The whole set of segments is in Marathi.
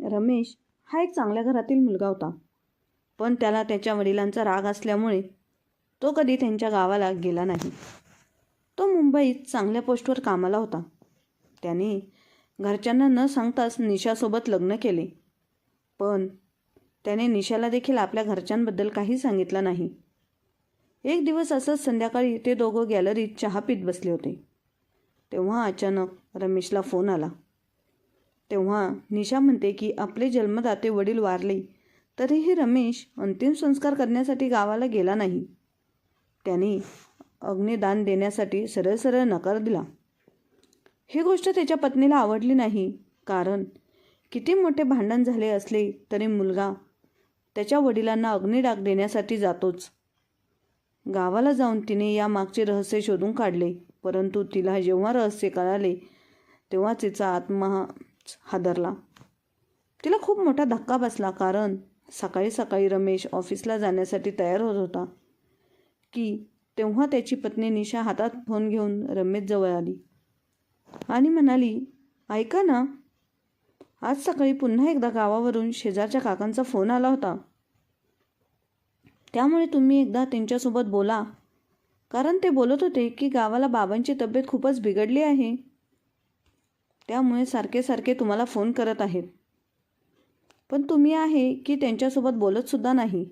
रमेश हा एक चांगल्या घरातील मुलगा होता. पण त्याला त्याच्या वडिलांचा राग असल्यामुळे तो कधी त्यांच्या गावाला गेला नाही. तो मुंबईत चांगल्या पोस्टवर कामाला होता. त्याने घरच्यांना न सांगताच निशासोबत लग्न केले. पण त्याने निशाला देखील आपल्या घरच्यांबद्दल काही सांगितलं नाही. एक दिवस असंच संध्याकाळी ते दोघं गॅलरीत चहा पीत बसले होते. तेव्हा अचानक रमेशला फोन आला. तेव्हा निशा म्हणते की आपले जन्मदाते वडील वारले. तरीही रमेश अंतिम संस्कार करण्यासाठी गावाला गेला नाही. त्याने अग्निदान देण्यासाठी सरळ सरळ नकार दिला. ही गोष्ट त्याच्या पत्नीला आवडली नाही. कारण किती मोठे भांडण झाले असले तरी मुलगा त्याच्या वडिलांना अग्निडाग देण्यासाठी जातोच. गावाला जाऊन तिने या मागचे रहस्य शोधून काढले. परंतु तिला जेव्हा रहस्य कळाले तेव्हा तिचा आत्महा हादरला. तिला खूप मोठा धक्का बसला कारण सकाळी सकाळी रमेश ऑफिसला जाण्यासाठी तयार होत होता. की तेव्हा त्याची पत्नी निशा हातात फोन घेऊन रमेशजवळ आली आणि म्हणाली ऐका ना आज सकाळी पुन्हा एकदा गावावरून शेजारच्या काकांचा फोन आला होता. त्यामुळे तुम्ही एकदा त्यांच्यासोबत बोला. कारण ते बोलत होते की गावाला बाबांची तब्येत खूपच बिघडली आहे. त्यामुळे सारखे सारखे तुम्हाला फोन करत आहेत. पण तुम्ही आहे की त्यांच्यासोबत बोलतसुद्धा नाही.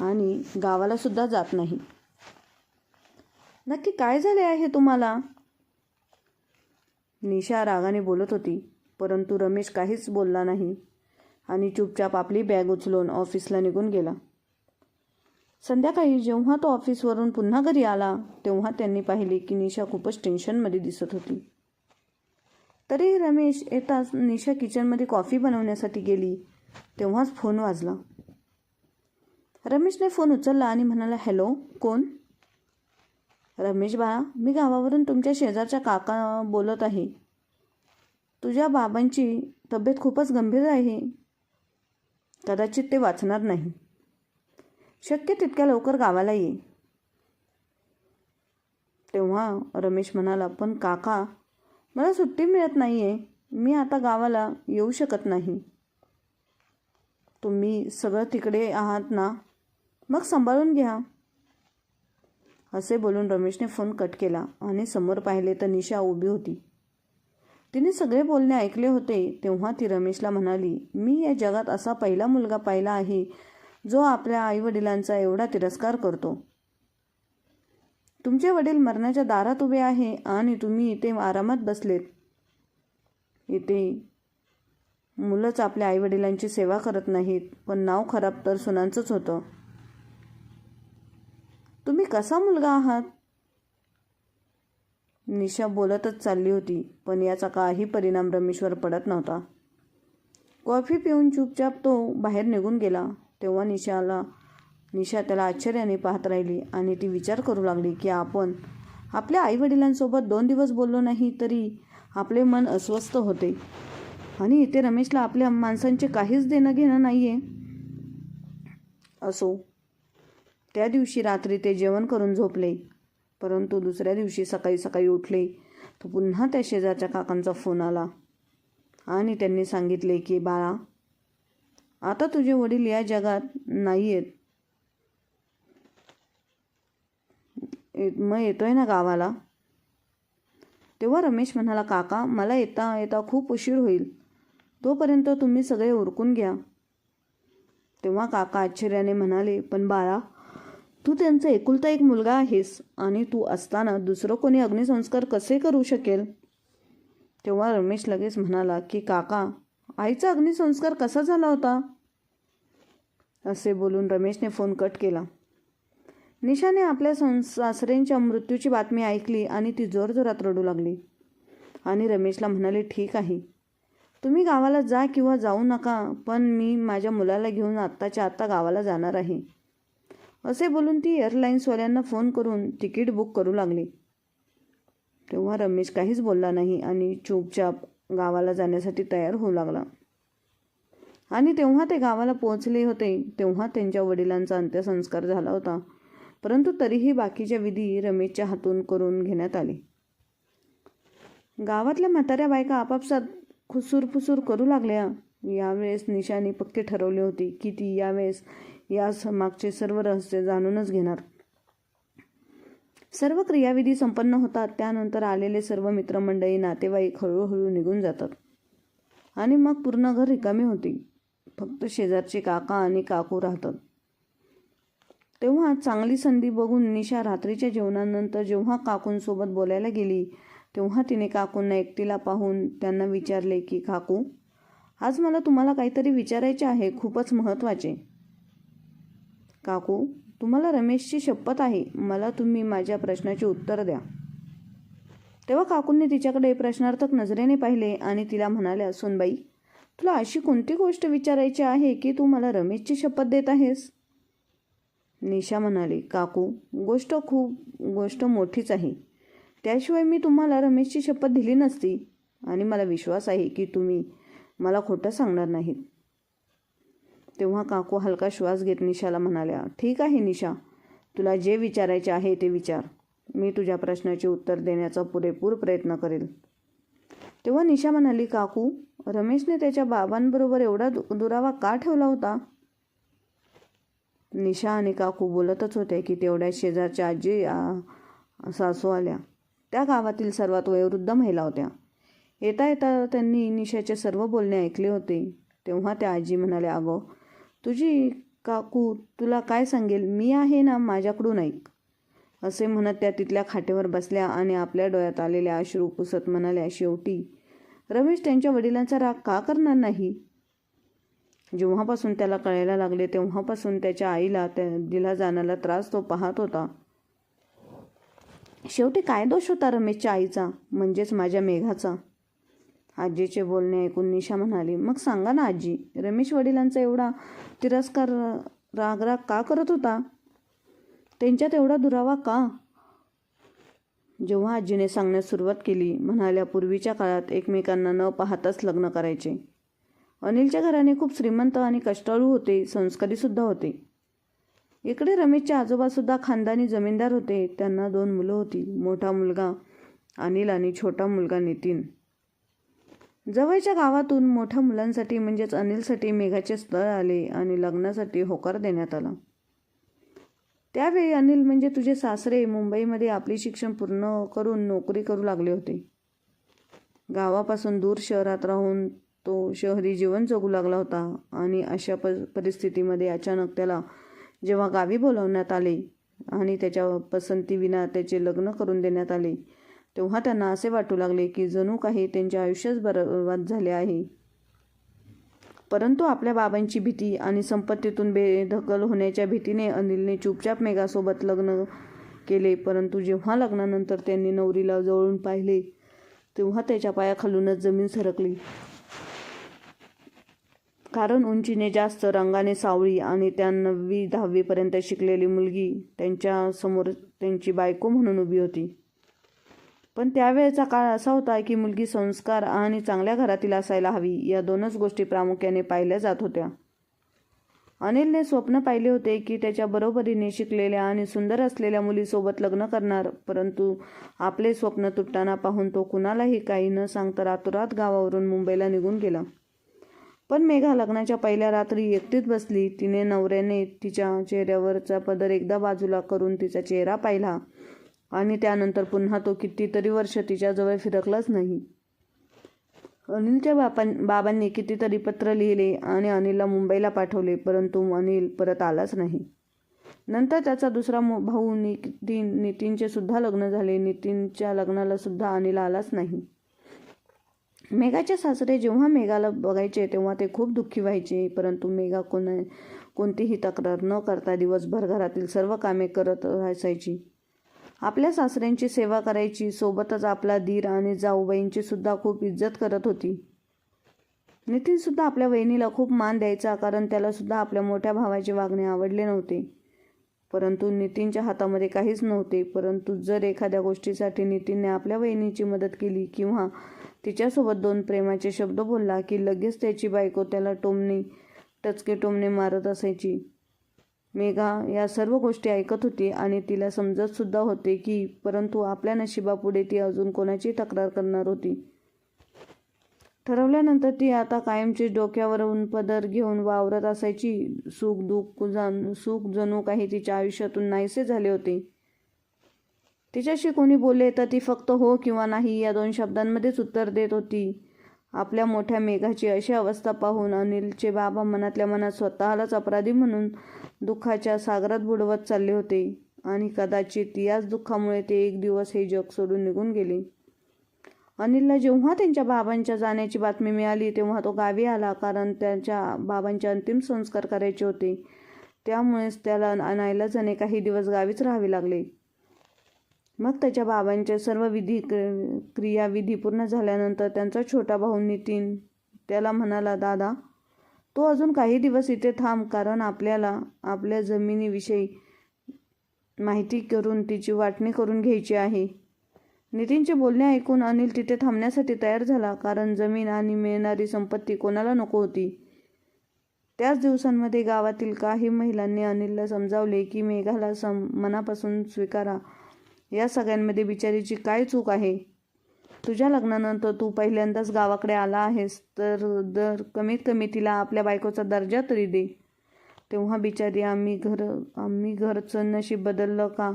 आणि गावालासुद्धा जात नाही. नक्की काय झाले आहे तुम्हाला? निशा रागाने बोलत होती परंतु रमेश काहीच बोलला नाही आणि चुपचाप आपली बॅग उचलून ऑफिसला निघून गेला. संध्याकाळी जेव्हा तो ऑफिसवरून पुन्हा घरी आला तेव्हा त्यांनी पाहिले की निशा खूपच टेन्शनमध्ये दिसत होती. तरी रमेश येताच निशा किचनमध्ये कॉफी बनवण्यासाठी गेली. तेव्हाच फोन वाजला. रमेशने फोन उचलला आणि म्हणाला हॅलो कोण? रमेश बाळा मी गावावरून तुमच्या शेजारच्या काका बोलत आहे. तुझ्या बाबांची तब्येत खूपच गंभीर आहे. कदाचित ते वाचणार नाही. शक्य तितक्या लवकर गावाला ये. तेव्हा रमेश म्हणाला पण काका मला सुट्टी मिळत नाही आहे मी आता गावाला येऊ शकत नाही. तुम्ही सगळं तिकडे आहात ना? मग सांभाळून घ्या. असे बोलून रमेशने फोन कट केला आणि समोर पाहिले तर निशा उभी होती. तिने सगळे बोलणे ऐकले होते तेव्हा ती रमेशला म्हणाली मी या जगात असा पहिला मुलगा पाहिला आहे जो आपल्या आईवडिलांचा एवढा तिरस्कार करतो. तुमचे वडील मरणाच्या दारात उभे आहे आणि तुम्ही इथे आरामात बसलेत. इथे मुलंच आपल्या आईवडिलांची सेवा करत नाहीत पण नाव खराब तर सुनांचंच होतं. तुम्ही कसा मुलगा आहात? निशा बोलतच चालली होती पण याचा काही परिणाम रमेशवर पडत नव्हता. कॉफी पिऊन चुपचाप तो बाहेर निघून गेला. तेव्हा निशाला निशा त्याला आश्चर्याने पाहत राहिली आणि ती विचार करू लागली की आपण आपल्या आईवडिलांसोबत दोन दिवस बोललो नाही तरी आपले मन अस्वस्थ होते. आणि इथे रमेशला आपल्या माणसांचे काहीच देणं घेणं नाही आहे असो. त्या दिवशी रात्री ते जेवण करून झोपले. परंतु दुसऱ्या दिवशी सकाळी सकाळी उठले तर पुन्हा त्या शेजारच्या काकांचा फोन आला. आणि त्यांनी सांगितले की बाळा आता तुझे वडील या जगात नाही आहेत मग येतो आहे ना गावाला. तेव्हा रमेश म्हणाला काका मला येता येता खूप उशीर होईल. तोपर्यंत तुम्ही सगळे उरकून घ्या. तेव्हा काका आश्चर्याने म्हणाले पण बाळा तू त्यांचा एकुलता एक मुलगा आहेस आणि तू असताना दुसरं कोणी अग्निसंस्कार कसे करू शकेल? तेव्हा रमेश लगेच म्हणाला की काका आईचा अग्निसंस्कार कसा झाला होता? असे बोलून रमेशने फोन कट केला. निशाने आपल्या सं सासऱ्यांच्या मृत्यूची बातमी ऐकली आणि ती जोरजोरात रडू लागली. आणि रमेशला म्हणाले ठीक आहे. तुम्ही गावाला जा किंवा जाऊ नका पण मी माझ्या मुलाला घेऊन आत्ताच्या आत्ता गावाला जाणार आहे. असे बोलून ती एअरलाईन्सवाल्यांना फोन करून तिकीट बुक करू लागली. तेव्हा रमेश काहीच बोलला नाही आणि चुपचाप गावाला जाण्यासाठी तयार होऊ लागला. आणि तेव्हा ते गावाला पोहोचले होते तेव्हा त्यांच्या वडिलांचा अंत्यसंस्कार झाला होता. परंतु तरीही बाकीच्या विधी रमेशच्या हातून करून घेण्यात आले. गावातल्या म्हाताऱ्या बायका आपापसात खुसूरफुसूर करू लागल्या. यावेळेस निशाने पक्के ठरवले होते की ती यावेळेस यास मागचे सर्व रहस्य जाणूनच घेणार. सर्व क्रियाविधी संपन्न होतात त्यानंतर आलेले सर्व मित्रमंडळी नातेवाईक हळूहळू निघून जातात. आणि मग पूर्ण घर रिकामी होते. फक्त शेजारचे काका आणि काकू राहतात. तेव्हा चांगली संधी बघून निशा रात्रीच्या जेवणानंतर जेव्हा काकूंसोबत बोलायला गेली तेव्हा तिने काकूंना एकटीला पाहून त्यांना विचारले की काकू आज मला तुम्हाला काहीतरी विचारायचे आहे खूपच महत्त्वाचे. काकू तुम्हाला रमेशची शपथ आहे मला तुम्ही माझ्या प्रश्नाचे उत्तर द्या. तेव्हा काकूंनी तिच्याकडे प्रश्नार्थक नजरेने पाहिले आणि तिला म्हणाल्या सोनबाई तुला अशी कोणती गोष्ट विचारायची आहे की तू मला रमेशची शपथ देत आहेस? निशा म्हणाली काकू गोष्ट खूप गोष्ट मोठीच आहे. त्याशिवाय मी तुम्हाला रमेशची शपथ दिली नसती आणि मला विश्वास आहे की तुम्ही मला खोटं सांगणार नाहीत. तेव्हा काकू हलका श्वास घेत निशाला म्हणाल्या ठीक आहे निशा तुला जे विचारायचे आहे ते विचार. मी तुझ्या प्रश्नाचे उत्तर देण्याचा पुरेपूर प्रयत्न करेल. तेव्हा निशा म्हणाली काकू रमेशने त्याच्या बाबांबरोबर एवढा दु दुरावा का ठेवला होता? निशा आणि काकू बोलतच होते की तेवढ्या शेजारच्या आजी सासू आल्या. त्या गावातील सर्वात वयोवृद्ध महिला होत्या. येता येता त्यांनी निशाचे सर्व बोलणे ऐकले होते. तेव्हा त्या आजी म्हणाल्या अगो तुझी काकू तुला काय सांगेल? मी आहे ना माझ्याकडून ऐक. असे म्हणत त्या तिथल्या खाटेवर बसल्या आणि आपल्या डोळ्यात आलेल्या अश्रू पुसत म्हणाल्या शेवटी रमेश त्यांच्या वडिलांचा राग का करणार नाही? जेव्हापासून त्याला कळायला लागले तेव्हापासून त्याच्या आईला त्या दिला जाणारा त्रास तो पाहत होता. शेवटी काय दोष होता रमेशच्या आईचा? म्हणजेच माझ्या मेघाचा? आजीचे बोलणे ऐकून निशा म्हणाली मग सांगा ना आजी रमेश वडिलांचा एवढा तिरस्कार रागराग का करत होता? त्यांच्यात एवढा दुरावा का? जेव्हा आजीने सांगण्यास सुरुवात केली म्हणाल्या पूर्वीच्या काळात एकमेकांना न पाहताच लग्न करायचे. अनिलच्या घराने खूप श्रीमंत आणि कष्टाळू होते संस्कारीसुद्धा होते. इकडे रमेशच्या आजोबासुद्धा खानदानी जमीनदार होते. त्यांना दोन मुलं होती मोठा मुलगा अनिल आणि छोटा मुलगा नितीन. जवळच्या गावातून मोठ्या मुलांसाठी म्हणजेच अनिलसाठी मेघाचे स्थळ आले आणि लग्नासाठी होकार देण्यात आला. त्यावेळी अनिल म्हणजे तुझे सासरे मुंबईमध्ये आपले शिक्षण पूर्ण करून नोकरी करू लागले होते. गावापासून दूर शहरात राहून तो शहरी जीवन जगू लागला होता आणि अशा प परिस्थितीमध्ये अचानक त्याला जेव्हा गावी बोलवण्यात आले आणि त्याच्या पसंतीविना त्याचे लग्न करून देण्यात आले तेव्हा त्यांना असे वाटू लागले की जणू काही त्यांच्या आयुष्यच बरबाद झाले आहे. परंतु आपल्या बाबांची भीती आणि संपत्तीतून बेदखल होण्याच्या भीतीने अनिलने चुपचाप मेघासोबत लग्न केले. परंतु जेव्हा लग्नानंतर त्यांनी नवरीला जवळून पाहिले तेव्हा त्याच्या पायाखालूनच जमीन सरकली. कारण उंचीने जास्त रंगाने सावळी आणि त्या नववी दहावीपर्यंत शिकलेली मुलगी त्यांच्यासमोर त्यांची बायको म्हणून उभी होती. पण त्यावेळेचा काळ असा होता की मुलगी संस्कार आणि चांगल्या घरातील असायला हवी या दोनच गोष्टी प्रामुख्याने पाहिल्या जात होत्या. अनिलने स्वप्न पाहिले होते की त्याच्या बरोबरीने शिकलेल्या आणि सुंदर असलेल्या मुलीसोबत लग्न करणार परंतु आपले स्वप्न तुटताना पाहून तो कुणालाही काही न सांगता रातोरात गावावरून मुंबईला निघून गेला. पण मेघा लग्नाच्या पहिल्या रात्री एकटीच बसली. तिने नवऱ्याने तिच्या चेहऱ्यावरचा पदर एकदा बाजूला करून तिचा चेहरा पाहिला आणि त्यानंतर पुन्हा तो कितीतरी वर्ष तिच्याजवळ फिरकलाच नाही. अनिलच्या बापां बाबांनी कितीतरी पत्र लिहिले आणि अनिलला मुंबईला पाठवले परंतु अनिल परत आलाच नाही. नंतर त्याचा दुसरा मो भाऊ नितीन नितीनचे सुद्धा लग्न झाले. नितीनच्या लग्नाला सुद्धा अनिल आलाच नाही. मेघाचे सासरे जेव्हा मेघाला बघायचे तेव्हा ते खूप दुःखी व्हायचे. परंतु मेघा कोण कोणतीही तक्रार न करता दिवसभर घरातील सर्व कामे करत असायची. आपल्या सासऱ्यांची सेवा करायची सोबतच आपला धीर आणि जाऊबाईंची सुद्धा खूप इज्जत करत होती. नितीनसुद्धा आपल्या वहिनीला खूप मान द्यायचा कारण त्याला सुद्धा आपल्या मोठ्या भावाचे वागणे आवडले नव्हते. परंतु नितीनच्या हातामध्ये काहीच नव्हते. परंतु जर एखाद्या गोष्टीसाठी नितीनने आपल्या वहिनीची मदत केली किंवा तिच्यासोबत दोन प्रेमाचे शब्द बोलला की लगेच त्याची बायको त्याला टोमणे टचके टोमणे मारत असायची. मेघा या सर्व गोष्टी ऐकत होती आणि तिला समजतसुद्धा होते की परंतु आपल्या नशिबापुढे ती अजून कोणाची तक्रार करणार होती. ठरवल्यानंतर ती आता कायमची डोक्यावरून पदर घेऊन वावरत असायची. सुख दुःख जण सुख जणू काही तिच्या आयुष्यातून नाहीसे झाले होते. तिच्याशी कोणी बोलले तर ती फक्त हो किंवा नाही या दोन शब्दांमध्येच उत्तर देत होती. आपल्या मोठ्या मेघाची अशी अवस्था पाहून अनिलचे बाबा मनातल्या मनात स्वतःलाच अपराधी म्हणून दुःखाच्या सागरात बुडवत चालले होते आणि कदाचित याच दुःखामुळे ते एक दिवस हे जग सोडून निघून गेले. अनिलला जेव्हा त्यांच्या बाबांच्या जाण्याची बातमी मिळाली तेव्हा तो गावी आला कारण त्यांच्या बाबांचे अंतिम संस्कार करायचे होते. त्यामुळेच त्याला नाईलाजाने काही दिवस गावीच राहावे लागले. मग त्याच्या बाबांच्या सर्व विधी क्रियाविधी पूर्ण झाल्यानंतर त्यांचा छोटा भाऊ नितीन त्याला म्हणाला दादा तो अजून काही दिवस इथे थांब कारण आपल्याला आपल्या जमिनीविषयी माहिती करून तिची वाटणी करून घ्यायची आहे. नितीनचे बोलणे ऐकून अनिल तिथे थांबण्यासाठी तयार झाला कारण जमीन आणि मिळणारी संपत्ती कोणाला नको होती? त्याच दिवसांमध्ये गावातील काही महिलांनी अनिलला समजावले की मेघाला सम मनापासून स्वीकारा. या सगळ्यांमध्ये बिचारीची काय चूक आहे? तुझ्या लग्नानंतर तू पहिल्यांदाच गावाकडे आला आहेस तर दर कमीत कमी तिला आपल्या बायकोचा दर्जा तरी दे. तेव्हा बिचारी आम्ही घर आम्ही घरचं नशीब बदललं का?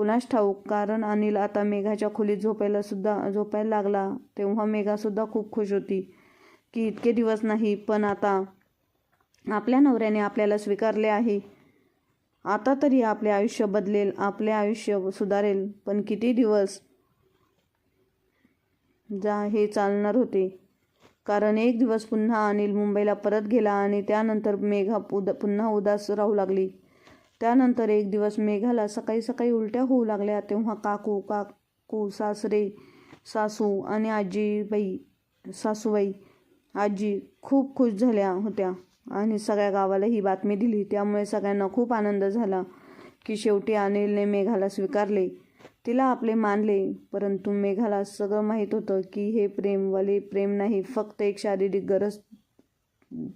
कुणास ठाऊक? कारण अनिल आता मेघाच्या खोलीत झोपायला सुद्धा झोपायला लागला. तेव्हा मेघासुद्धा खूप खुश होती की इतके दिवस नाही पण आता आपल्या नवऱ्याने आपल्याला स्वीकारले आहे. आता तरी आपले आयुष्य बदलेल आपले आयुष्य सुधारेल पण किती दिवस जा हे चालणार होते. कारण एक दिवस पुन्हा अनिल मुंबईला परत गेला आणि त्यानंतर मेघा उद पुन्हा उदास राहू लागली. त्यानंतर एक दिवस मेघाला सकाळी सकाळी उलट्या होऊ लागल्या. तेव्हा काकू काकू सासरे सासू आणि आजीबाई सासूबाई आजी खूप खुश झाल्या होत्या आणि सगळ्या गावाला ही बातमी दिली. त्यामुळे सगळ्यांना खूप आनंद झाला की शेवटी अनिलने मेघाला स्वीकारले. तिला आपले मानले परंतु मेघाला सगळं माहीत होतं की हे प्रेमवाले प्रेम नाही फक्त एक शारीरिक गरज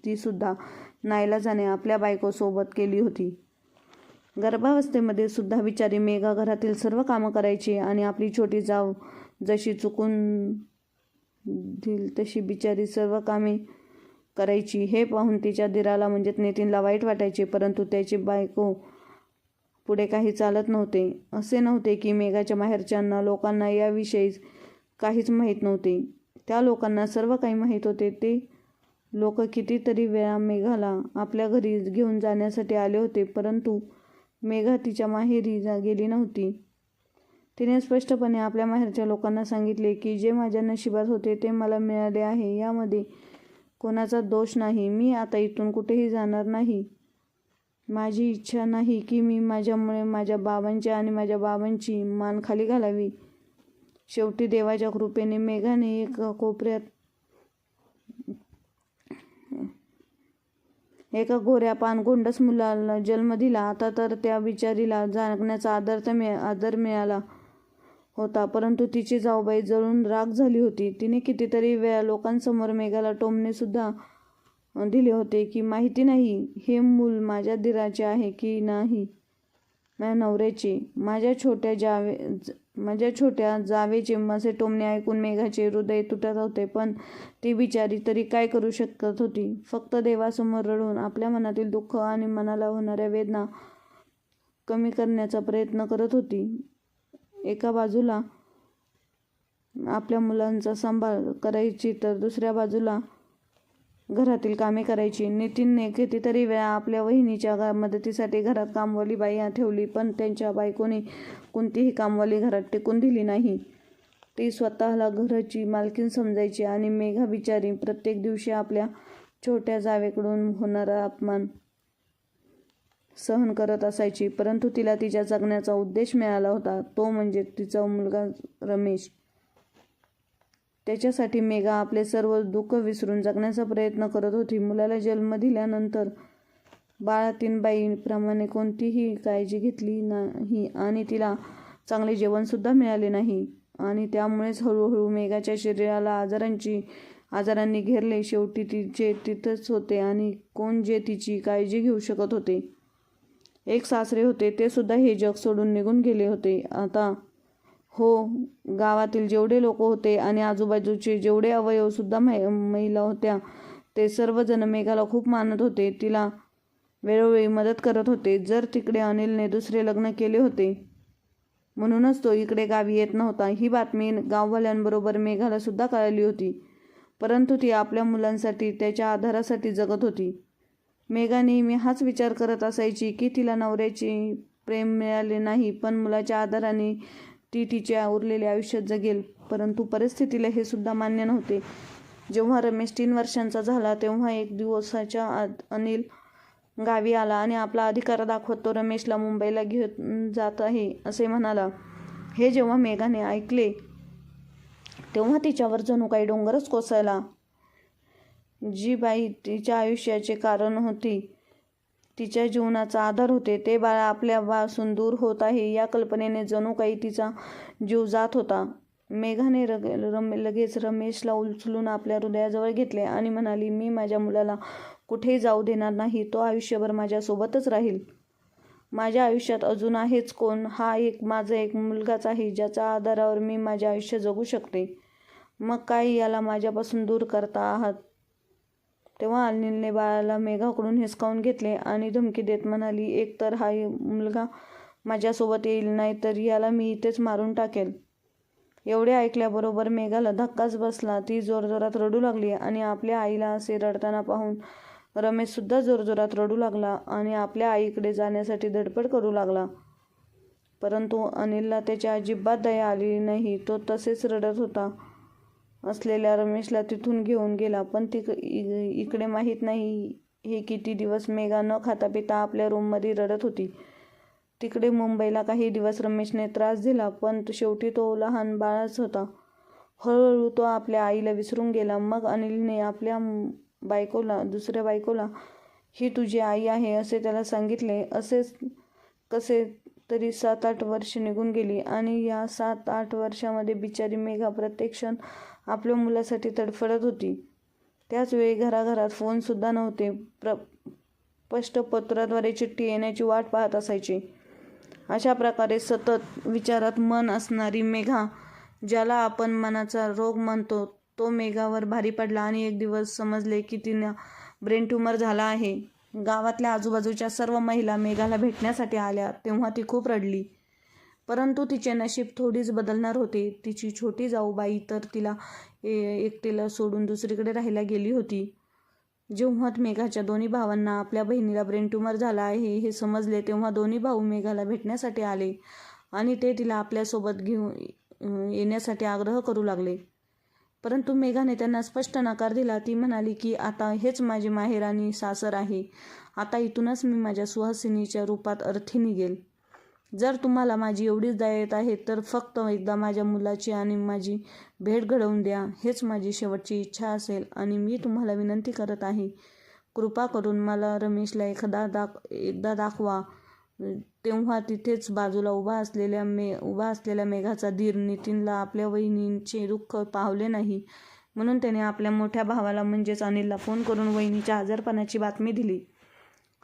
ती सुद्धा नाईलाजाने आपल्या बायकोसोबत केली होती. गर्भावस्थेमध्ये सुद्धा बिचारी मेघा घरातील सर्व कामं करायची आणि आपली छोटी जाव जशी चुकून दिल तशी बिचारी सर्व कामे करायची. हे पाहून तिच्या दिराला म्हणजेच नितीनला वाईट वाटायचे परंतु त्याची बायको पुढे काही चालत नव्हते. असे नव्हते की मेघाच्या माहेरच्यांना लोकांना याविषयी काहीच माहीत नव्हते. त्या लोकांना सर्व काही माहीत होते. ते लोक कितीतरी वेळा मेघाला आपल्या घरी घेऊन जाण्यासाठी आले होते परंतु मेघा तिच्या माहेरी जा गेली नव्हती. तिने स्पष्टपणे आपल्या माहेरच्या लोकांना सांगितले की जे माझ्या नशिबात होते ते मला मिळाले आहे. यामध्ये कोणाचा दोष नाही. मी आता इथून कुठेही जाणार नाही. माझी इच्छा नाही की मी माझ्यामुळे माझ्या बाबांची आणि माझ्या बाबांची मान खाली घालावी. शेवटी देवाच्या कृपेने मेघाने एका कोपऱ्यात एका गोऱ्या पानगोंडस मुलाला जन्म दिला. आता तर त्या बिचारीला जागण्याचा आदर तर मिळ आदर मिळाला होता परंतु तिची जाऊबाई जळून राग झाली होती. तिने कितीतरी वेळा लोकांसमोर मेघाला टोमणे सुद्धा दिले होते की माहिती नाही हे मूल माझ्या दिराचे आहे की नाही? माझ्या नवऱ्याचे माझ्या छोट्या जावे ज- माझ्या छोट्या जावेचे असे टोमणे ऐकून मेघाचे हृदय तुटत होते पण ती बिचारी तरी काय करू शकत होती? फक्त देवासमोर रडून आपल्या मनातील दुःख आणि मनाला होणाऱ्या वेदना कमी करण्याचा प्रयत्न करत होती. एका बाजूला आपल्या मुलांचा सांभाळ करायची तर दुसऱ्या बाजूला घरातील कामे करायची. नितीनने कितीतरी वेळा आपल्या वहिनीच्या मदतीसाठी घरात कामवाली बाई ठेवली पण त्यांच्या बायकोने कोणतीही कामवाली घरात टिकून दिली नाही. ती स्वतःला घराची मालकीण समजायची आणि मेघा बिचारी प्रत्येक दिवशी आपल्या छोट्या जावेकडून होणारा अपमान सहन करत असायची परंतु तिला तिच्या जगण्याचा उद्देश मिळाला होता. तो म्हणजे तिचा मुलगा रमेश. त्याच्यासाठी मेघा आपले सर्व दुःख विसरून जगण्याचा प्रयत्न करत होती. मुलाला जन्म दिल्यानंतर बाळातीनबाईप्रमाणे कोणतीही काळजी घेतली नाही आणि तिला चांगले जेवणसुद्धा मिळाले नाही. आणि त्यामुळेच हळूहळू मेघाच्या शरीराला आजारांची आजारांनी घेरले. शेवटी तिचे तिथंच होते आणि कोण जे तिची काळजी घेऊ शकत होते एक सासरे होते ते सुद्धा हे जग सोडून निघून गेले होते. आता हो गावातील जेवढे लोक होते आणि आजूबाजूचे जेवढे अवयवसुद्धा मै महिला होत्या ते सर्वजण मेघाला खूप मानत होते. तिला वेळोवेळी मदत करत होते. जर तिकडे अनिलने दुसरे लग्न केले होते म्हणूनच तो इकडे गावी येत नव्हता. ही बातमी गाववाल्यांबरोबर मेघालासुद्धा कळली कळाली होती. परंतु ती आपल्या मुलांसाठी त्याच्या आधारासाठी जगत होती. मेघा नेहमी हाच विचार करत असायची की तिला नवऱ्याचे प्रेम मिळाले नाही पण मुलाच्या आधाराने ती तिच्या उरलेल्या आयुष्यात जगेल. परंतु परिस्थितीला हे सुद्धा मान्य नव्हते. जेव्हा रमेश तीन वर्षांचा झाला तेव्हा एक दिवसाच्या आत अनिल गावी आला आणि आपला अधिकार दाखवत तो रमेशला मुंबईला घेऊन जात आहे असे म्हणाला. हे जेव्हा मेघाने ऐकले तेव्हा तिच्यावर जणू काही डोंगरच कोसळला. जी बाई तिच्या आयुष्याचे कारण होती तिच्या जीवनाचा आधार होते. ते बाळ आपल्यापासून दूर होत आहे. या कल्पनेने जणू काही तिचा जीव जात होता. मेघाने रग रम लगेच रमेशला उचलून आपल्या हृदयाजवळ घेतले आणि म्हणाली मी माझ्या मुलाला कुठेही जाऊ देणार नाही? तो आयुष्यभर माझ्यासोबतच राहील. माझ्या आयुष्यात अजून आहेच कोण? हा एक माझा एक मुलगाच आहे ज्याच्या आधारावर मी माझे आयुष्य जगू शकते. मग काय याला माझ्यापासून दूर करता आहात? तेव्हा अनिलने बाळाला मेघाकडून हिसकावून घेतले आणि धमकी देत म्हणाली एक तर हा मुलगा माझ्यासोबत येईल नाही तर याला मी इथेच मारून टाकेल. एवढे ऐकल्याबरोबर मेघाला धक्काच बसला. ती जोरजोरात रडू लागली आणि आपल्या आईला असे रडताना पाहून रमेशसुद्धा जोरजोरात रडू लागला आणि आपल्या आईकडे जाण्यासाठी धडपड करू लागला. परंतु अनिलला त्याच्या अजिबात दया आली नाही. तो तसेच रडत होता. असलेल्या रमेशला तिथून घेऊन गेला पण ती इकडे माहीत नाही हे किती दिवस मेघा न खाता पिता आपल्या रूममध्ये रडत होती. तिकडे मुंबईला काही दिवस रमेशने त्रास दिला पण शेवटी तो लहान बाळच होता. हळूहळू तो आपल्या आईला विसरून गेला. मग अनिलने आपल्या बायकोला दुसऱ्या बायकोला ही तुझी आई आहे असे त्याला सांगितले. असेच कसे तरी सात आठ वर्ष निघून गेली आणि या सात आठ वर्षामध्ये बिचारी मेघा प्रत्येक क्षण आपल्या मुलासाठी तडफडत होती. त्याचवेळी घराघरात फोनसुद्धा नव्हते. प्र स्पष्ट पत्राद्वारे चिठ्ठी येण्याची वाट पाहत असायची. अशा प्रकारे सतत विचारात मन असणारी मेघा ज्याला आपण मनाचा रोग म्हणतो तो मेघावर भारी पडला आणि एक दिवस समजले की तिनं ब्रेन ट्यूमर झाला आहे. गावातल्या आजूबाजूच्या सर्व महिला मेघाला भेटण्यासाठी आल्या तेव्हा ती खूप रडली. परंतु तिचे नशीब थोडीच बदलणार होते. तिची छोटी जाऊबाई तर तिला एकटीला सोडून दुसरीकडे राहायला गेली होती. जेव्हा मेघाच्या दोन्ही भावांना आपल्या बहिणीला ब्रेन ट्यूमर झाला आहे हे समजले तेव्हा दोन्ही भाऊ मेघाला भेटण्यासाठी आले आणि ते तिला आपल्यासोबत घेऊन येण्यासाठी आग्रह करू लागले. परंतु मेघाने त्यांना स्पष्ट नकार दिला. ती म्हणाली की आता हेच माझे माहेर आणि सासर आहे. आता इथूनच मी माझ्या सुहासिनीच्या रूपात अर्थी निघेल. जर तुम्हाला माझी एवढीच दया येत आहे तर फक्त एकदा माझ्या मुलाची आणि माझी भेट घडवून द्या. हेच माझी शेवटची इच्छा असेल आणि मी तुम्हाला विनंती करत आहे. कृपा करून मला रमेशला एखादा दाख एकदा दाखवा. तेव्हा तिथेच बाजूला उभा असलेल्या मे उभा असलेल्या मेघाचा धीर नितीनला आपल्या वहिनींचे दुःख पावले नाही. म्हणून त्याने आपल्या मोठ्या भावाला म्हणजेच अनिलला फोन करून वहिनीच्या आजारपणाची बातमी दिली.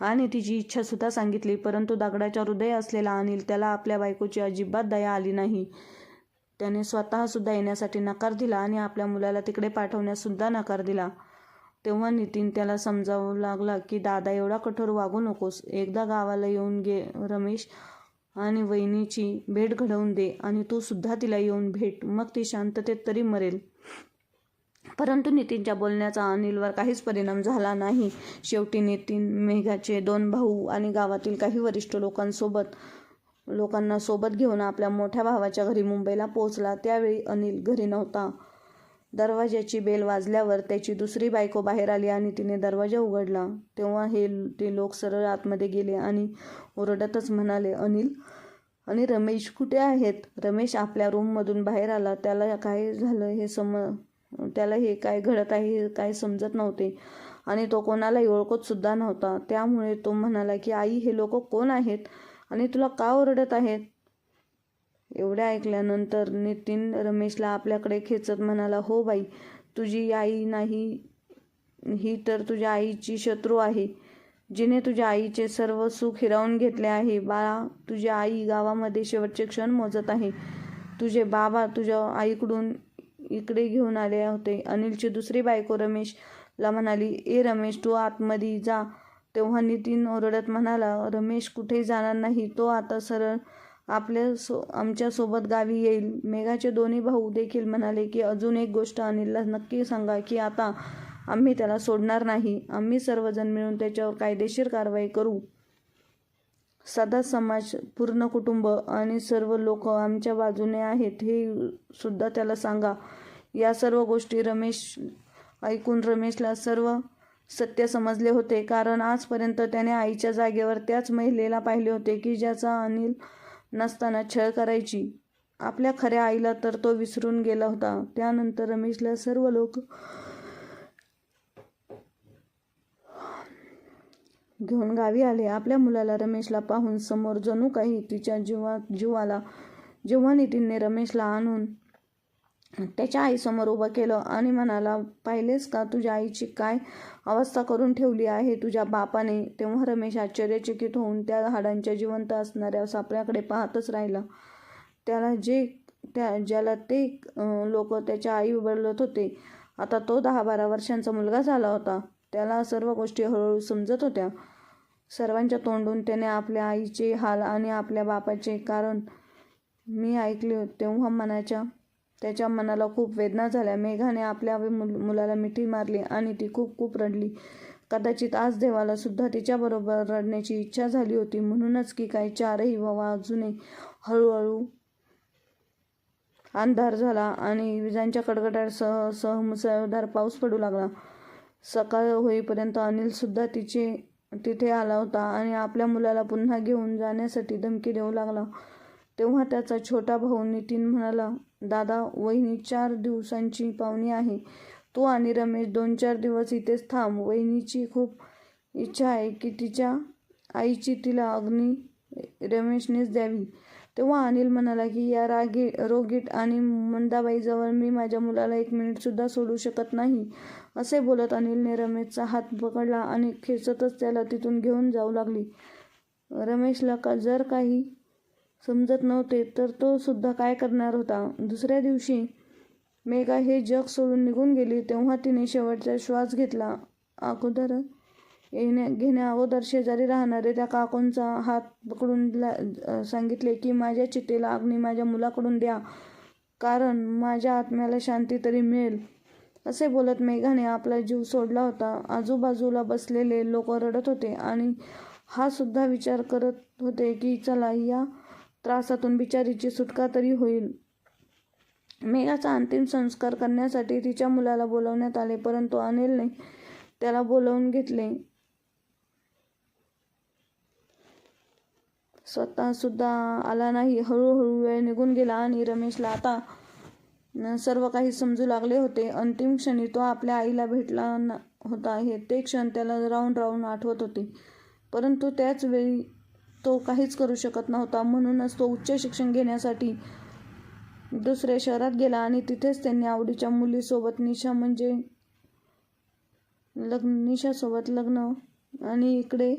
आणि तिची इच्छासुद्धा सांगितली परंतु दागडाच्या हृदय असलेला अनिल त्याला आपल्या बायकोची अजिबात दया आली नाही. त्याने स्वतःसुद्धा येण्यासाठी नकार दिला आणि आपल्या मुलाला तिकडे पाठवण्यासुद्धा नकार दिला. तेव्हा नितीन त्याला समजावू लागला की दादा एवढा कठोर वागू नकोस. एकदा गावाला येऊन गे रमेश आणि वहिनीची भेट घडवून दे आणि तू सुद्धा तिला येऊन भेट. मग ती शांततेत तरी मरेल. परंतु नितीनच्या बोलण्याचा अनिलवर काहीच परिणाम झाला नाही. शेवटी नितीन मेघाचे दोन भाऊ आणि गावातील काही वरिष्ठ लोकांसोबत लोकांना सोबत घेऊन आपल्या मोठ्या भावाच्या घरी मुंबईला पोहोचला. त्यावेळी अनिल घरी नव्हता. दरवाज्याची बेल वाजल्यावर त्याची दुसरी बायको बाहेर आली आणि तिने दरवाजा उघडला. तेव्हा हे ते लोक सरळ आतमध्ये गेले आणि ओरडतच म्हणाले अनिल आणि रमेश कुठे आहेत? रमेश आपल्या रूममधून बाहेर आला. त्याला काय झालं हे सम त्याला हे काय घडत आहे हे काय समजत नव्हते. आणि तो कोणालाही ओळखत सुद्धा नव्हता. त्यामुळे तो म्हणाला की आई हे लोक कोण आहेत? आणि तुला का ओरडत आहेत? एवढ्या ऐकल्यानंतर नितीन रमेशला आपल्याकडे खेचत म्हणाला हो बाई तुझी आई नाही. ही तर तुझ्या आईची शत्रू आहे. जिने तुझ्या आईचे सर्व सुख हिरावून घेतले आहे. बाळा तुझी आई गावामध्ये शेवटचे क्षण मोजत आहे. तुझे बाबा तुझ्या आईकडून इकडे घेऊन आले होते. अनिलची दुसरी बायको रमेशला म्हणाली ए रमेश तू आतमध्ये जा. तेव्हा नितीन ओरडत म्हणाला रमेश कुठेही जाणार नाही? तो आता सरळ आपल्या सो आमच्यासोबत गावी येईल. मेघाचे दोन्ही भाऊ देखील म्हणाले की अजून एक गोष्ट अनिलला नक्की सांगा की आता आम्ही त्याला सोडणार नाही. आम्ही सर्वजण मिळून त्याच्यावर कायदेशीर कारवाई करू. सदा समाज पूर्ण कुटुंब आणि सर्व लोक आमच्या बाजूने आहेत हे सुद्धा त्याला सांगा. या सर्व गोष्टी रमेश ऐकून रमेशला सर्व सत्य समजले होते. कारण आजपर्यंत त्याने आईच्या जागेवर त्याच महिलेला पाहिले होते की ज्याचा अनिल नसताना छळ करायची. आपल्या खऱ्या आईला तर तो विसरून गेला होता. त्यानंतर रमेशला सर्व लोक घेऊन गावी आले. आपल्या मुलाला रमेशला पाहून समोर जणू काही तिच्या जीवा जीवाला जेव्हा नितीनने रमेशला आणून त्याच्या आईसमोर उभं केलं आणि म्हणाला पाहिलेस का तुझ्या आईची काय अवस्था करून ठेवली आहे? तुझ्या बापाने तेव्हा रमेश आश्चर्यचकित होऊन त्या हाडांच्या जिवंत असणाऱ्या सापळ्याकडे पाहतच राहिला. त्याला जे त्या ज्याला ते लोक त्याच्या आई बदलत होते आता तो दहा बारा वर्षांचा मुलगा झाला होता. त्याला सर्व गोष्टी हळूहळू समजत होत्या. सर्वांच्या तोंडून त्याने आपल्या आईचे हाल आणि आपल्या बापाचे कारण मी ऐकले तेव्हा मनाच्या त्याच्या मनाला खूप वेदना झाल्या. मेघाने आपल्या मुल मुलाला मिठी मारली आणि ती खूप खूप रडली. कदाचित आज देवाला सुद्धा तिच्याबरोबर रडण्याची इच्छा झाली होती. म्हणूनच की काही चारही वाजूने हळूहळू अंधार झाला आणि विजांच्या कडकडाटसह सह मुसळधार पाऊस पडू लागला. सकाळ होईपर्यंत अनिलसुद्धा तिचे तिथे आला होता आणि आपल्या मुलाला पुन्हा घेऊन जाण्यासाठी धमकी देऊ लागला. तेव्हा त्याचा छोटा भाऊ नितीन म्हणाला दादा वहिनी चार दिवसांची पाहुणी आहे. तू आणि रमेश दोन चार दिवस इथेच थांब. वहिनीची खूप इच्छा आहे की तिच्या आईची तिला अग्नी रमेशनेच द्यावी. तेव्हा अनिल म्हणाला की या रागी रोगीट आणि मंदाबाईजवळ मी माझ्या मुलाला एक मिनिटसुद्धा सोडू शकत नाही. असे बोलत अनिलने रमेशचा हात पकडला आणि खेचतच त्याला तिथून घेऊन जाऊ लागली. रमेशला का जर काही समजत नव्हते तर तो सुद्धा काय करणार होता? दुसऱ्या दिवशी मेघा हे जग सोडून निघून गेली तेव्हा तिने शेवटचा श्वास घेतला. अगोदर येण्या घेण्या अगोदर शेजारी राहणारे त्या काकूंचा हात पकडून सांगितले की माझ्या चितेला अग्नी माझ्या मुलाकडून द्या कारण माझ्या आत्म्याला शांती तरी मिळेल. असे बोलत मेघाने आपला जीव सोडला होता. आजूबाजूला बसलेले लोक रडत होते आणि हा सुद्धा विचार करत होते की चला या त्रासातून बिचारीची सुटका तरी होईल. मेघाचा अंतिम संस्कार करण्यासाठी तिच्या मुलाला बोलवण्यात आले परंतु अनिलने त्याला बोलवून घेतले. स्वतः सुद्धा आला नाही हळूहळू वेळ निघून गेला आणि रमेशला आता सर्व काही समजू लागले होते. अंतिम क्षणी तो आपल्या आईला भेटला होता हे ते क्षण त्याला राहून राहून आठवत होते. परंतु त्याच वेळी तो काहीच करू शकत नव्हता. म्हणूनच तो उच्च शिक्षण घेण्यासाठी दुसऱ्या शहरात गेला आणि तिथेच त्यांनी आवडीच्या मुलीसोबत निशा म्हणजे लग्न निशासोबत लग्न आणि इकडे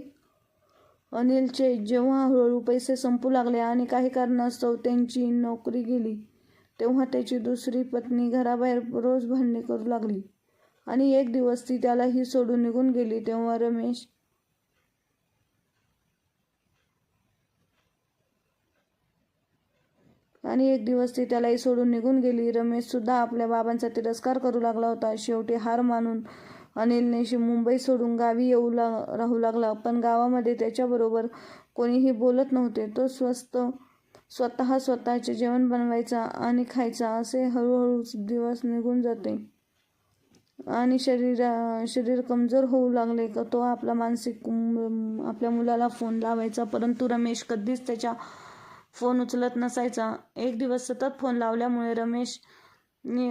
अनिलचे जेव्हा हळूहळू पैसे संपू लागले आणि काही कारणास्तव त्यांची नोकरी गेली तेव्हा त्याची दुसरी पत्नी घराबाहेर रोज भांडणे करू लागली. आणि एक दिवस ती त्यालाही सोडून निघून गेली तेव्हा रमेश आणि एक दिवस ती त्यालाही सोडून निघून गेली. रमेशसुद्धा आपल्या बाबांचा तिरस्कार करू लागला होता. शेवटी हार मानून अनिलने मुंबई सोडून गावी येऊ ला राहू लागला. पण गावामध्ये त्याच्याबरोबर कोणीही बोलत नव्हते. तो स्वस्त स्वतः स्वतःचे जेवण बनवायचा आणि खायचा असे हळूहळू दिवस निघून जाते. आणि शरीरा शरीर कमजोर होऊ लागले. का तो आपला मानसिक आपल्या मुलाला फोन लावायचा. परंतु रमेश कधीच त्याच्या फोन उचलत नसायचा. एक दिवस सतत फोन लावल्यामुळे रमेश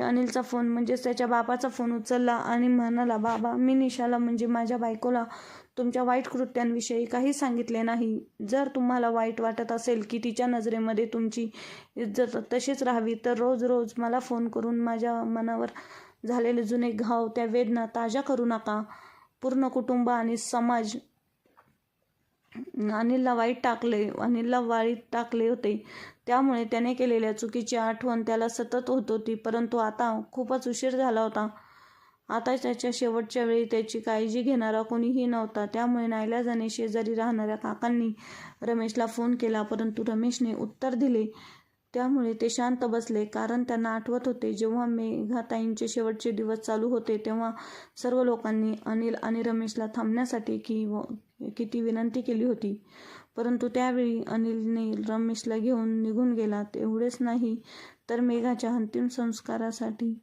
अनिलचा फोन म्हणजेच त्याच्या बापाचा फोन उचलला आणि म्हणाला बाबा मी निशाला म्हणजे माझ्या बायकोला तुमच्या वाईट कृत्यांविषयी काही सांगितले नाही. जर तुम्हाला वाईट वाटत असेल की तिच्या नजरेमध्ये तुमची इज्जत तशीच राहावी तर रोज रोज मला फोन करून माझ्या मनावर झालेले जुने घाव त्या वेदना ताज्या करू नका. पूर्ण कुटुंब आणि समाज अनिलला वाईट टाकले अनिलला वाईट टाकले होते. त्यामुळे त्याने केलेल्या चुकीची आठवण त्याला सतत होत होती परंतु आता खूपच उशीर झाला होता. आता त्याच्या शेवटच्या वेळी त्याची काळजी घेणारा कोणीही नव्हता. त्यामुळे नाईलाजाने शेजारी राहणाऱ्या काकांनी रमेशला फोन केला परंतु रमेशने उत्तर दिले त्यामुळे ते शांत बसले. कारण त्यांना आठवत होते जेव्हा मेघाताईंचे शेवटचे दिवस चालू होते तेव्हा सर्व लोकांनी अनिल आणि रमेशला थांबण्यासाठी की किती विनंती केली होती. परंतु त्यावेळी अनिलने रमेशला घेऊन निघून गेला. तेवढेच नाही तर मेघाच्या अंतिम संस्कारासाठी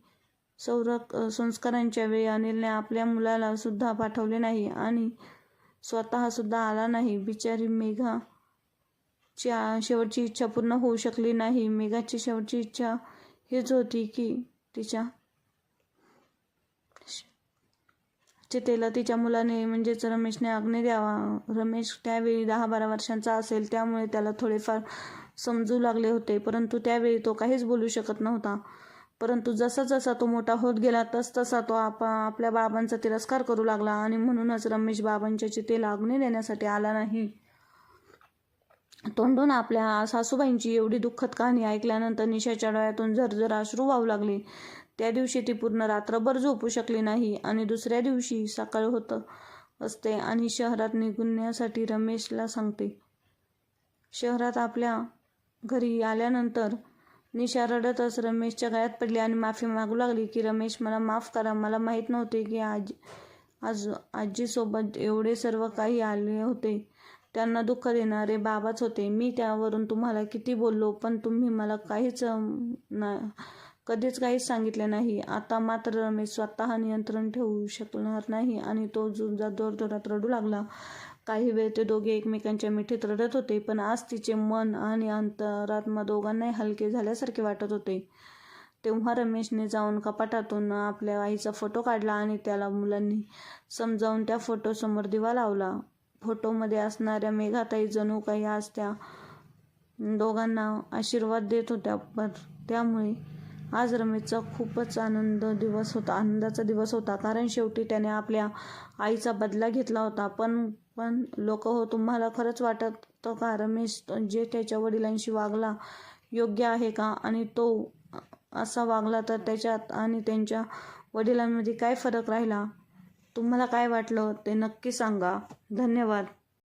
सौरक संस्कारांच्या वेळी अनिलने आपल्या मुलाला सुद्धा पाठवले नाही आणि स्वतः सुद्धा आला नाही. बिचारी मेघा च्या शेवटची इच्छा पूर्ण होऊ शकली नाही. मेघाची शेवटची इच्छा हीच होती की तिच्या चितेला तिच्या मुलाने म्हणजेच रमेशने अग्नी द्यावा. रमेश त्यावेळी दहा बारा वर्षांचा असेल त्यामुळे त्याला थोडेफार समजू लागले होते. परंतु त्यावेळी तो काहीच बोलू शकत नव्हता. परंतु जसा जसा तो मोठा होत गेला तस तसा तो आप आपल्या बाबांचा तिरस्कार करू लागला आणि म्हणूनच रमेश बाबांच्या चितेला अग्नी देण्यासाठी आला नाही. तोंडून आपल्या सासूबाईंची एवढी दुःखद कहाणी ऐकल्यानंतर निशाच्या डोळ्यातून झरझर अश्रू वाहू लागले. त्या दिवशी ती पूर्ण रात्रभर झोपू शकली नाही आणि दुसऱ्या दिवशी सकाळ होत असते आणि शहरात निघण्यासाठी रमेशला सांगते. शहरात आपल्या घरी आल्यानंतर निशा रडतच रमेशच्या गळ्यात पडली आणि माफी मागू लागली की रमेश मला माफ करा. मला माहीत नव्हते की आज आज आजीसोबत एवढे सर्व काही आले होते. त्यांना दुःख देणारे बाबाच होते. मी त्यावरून तुम्हाला किती बोललो पण तुम्ही मला काहीच ना कधीच काहीच सांगितले नाही. आता मात्र रमेश स्वतः नियंत्रण ठेवू शकणार नाही आणि तो जुजा जोरजोरात रडू लागला. काही वेळ ते दोघे एकमेकांच्या मिठीत रडत होते पण आज तिचे मन आणि अंतरात्मा दोघांनाही हलके झाल्यासारखे वाटत होते. तेव्हा रमेशने जाऊन कपाटातून आपल्या आईचा फोटो काढला आणि त्याला मुलांनी समजावून त्या फोटोसमोर दिवा लावला. फोटोमध्ये असणाऱ्या मेघाताई जणू काही आज त्या दोघांना आशीर्वाद देत होत्या. पण त्यामुळे आज रमेशचा खूपच आनंद दिवस होता आनंदाचा दिवस होता. कारण शेवटी त्याने आपल्या आईचा बदला घेतला होता. पण पण लोक हो तुम्हाला खरंच वाटतं का रमेश जे त्याच्या वडिलांशी वागला योग्य आहे का? आणि तो असा वागला तर त्याच्यात आणि त्यांच्या वडिलांमध्ये काय फरक राहिला? तुम्हाला काय वाटलं ते नक्की सांगा. धन्यवाद.